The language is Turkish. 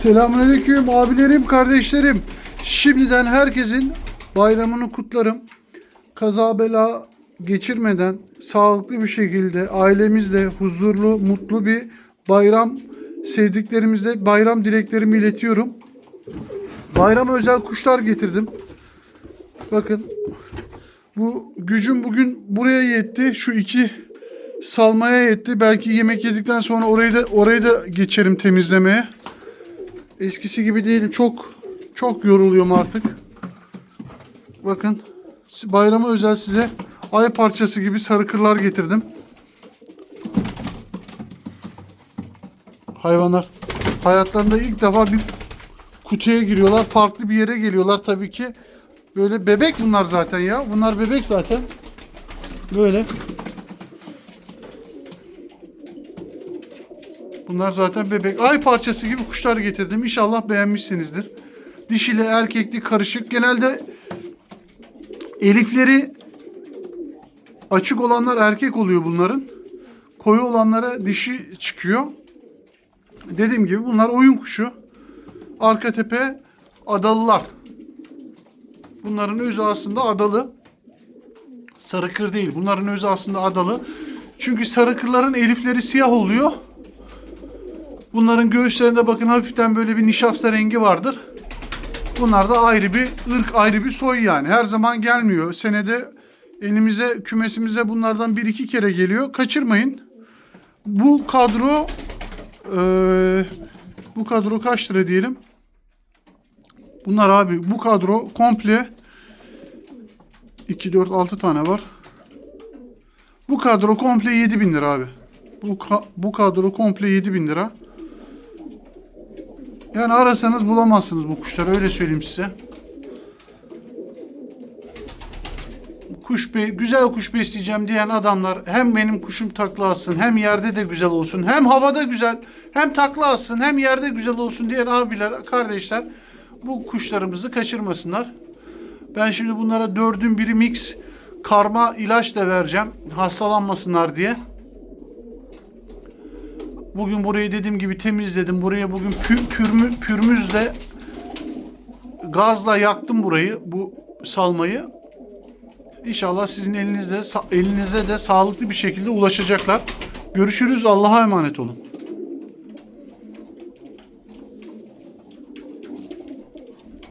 Selamünaleyküm abilerim, kardeşlerim. Şimdiden herkesin bayramını kutlarım. Kaza bela geçirmeden sağlıklı bir şekilde ailemizle huzurlu, mutlu bir bayram sevdiklerimize bayram dileklerimi iletiyorum. Bayrama özel kuşlar getirdim. Bakın bu gücüm bugün buraya yetti. Şu iki salmaya yetti. Belki yemek yedikten sonra orayı da orayı da geçerim temizlemeye. Eskisi gibi değilim. Çok çok yoruluyorum artık. Bakın bayrama özel size ay parçası gibi sarı kırlar getirdim. Hayvanlar hayatlarında ilk defa bir kutuya giriyorlar. Farklı bir yere geliyorlar tabii ki. Böyle bebek bunlar zaten ya. Bunlar bebek zaten. Böyle. Bunlar zaten bebek. Ay parçası gibi kuşlar getirdim. İnşallah beğenmişsinizdir. Dişili, erkekli, karışık. Genelde elifleri açık olanlar erkek oluyor bunların. Koyu olanlara dişi çıkıyor. Dediğim gibi bunlar oyun kuşu. Arka tepe adalılar. Bunların özü aslında adalı. Sarı kır değil. Bunların özü aslında adalı. Çünkü sarı kırların elifleri siyah oluyor. Bunların göğüslerinde bakın hafiften böyle bir nişasta rengi vardır. Bunlar da ayrı bir ırk, ayrı bir soy yani. Her zaman gelmiyor. Senede elimize, kümesimize bunlardan bir iki kere geliyor. Kaçırmayın. Bu kadro eee, bu kadro kaç lira diyelim? Bunlar abi bu kadro komple 2 4 6 tane var. Bu kadro komple 7000 lira abi. Bu ka- bu kadro komple 7000 lira. Yani arasanız bulamazsınız bu kuşları öyle söyleyeyim size. Kuş be güzel kuş besleyeceğim diyen adamlar hem benim kuşum takla atsın hem yerde de güzel olsun hem havada güzel hem takla atsın hem yerde güzel olsun diyen abiler kardeşler bu kuşlarımızı kaçırmasınlar. Ben şimdi bunlara dördün biri mix karma ilaç da vereceğim hastalanmasınlar diye. Bugün burayı dediğim gibi temizledim. Buraya bugün pü- pürmü, pürmüzle gazla yaktım burayı bu salmayı. İnşallah sizin elinizde elinize de sağlıklı bir şekilde ulaşacaklar. Görüşürüz. Allah'a emanet olun.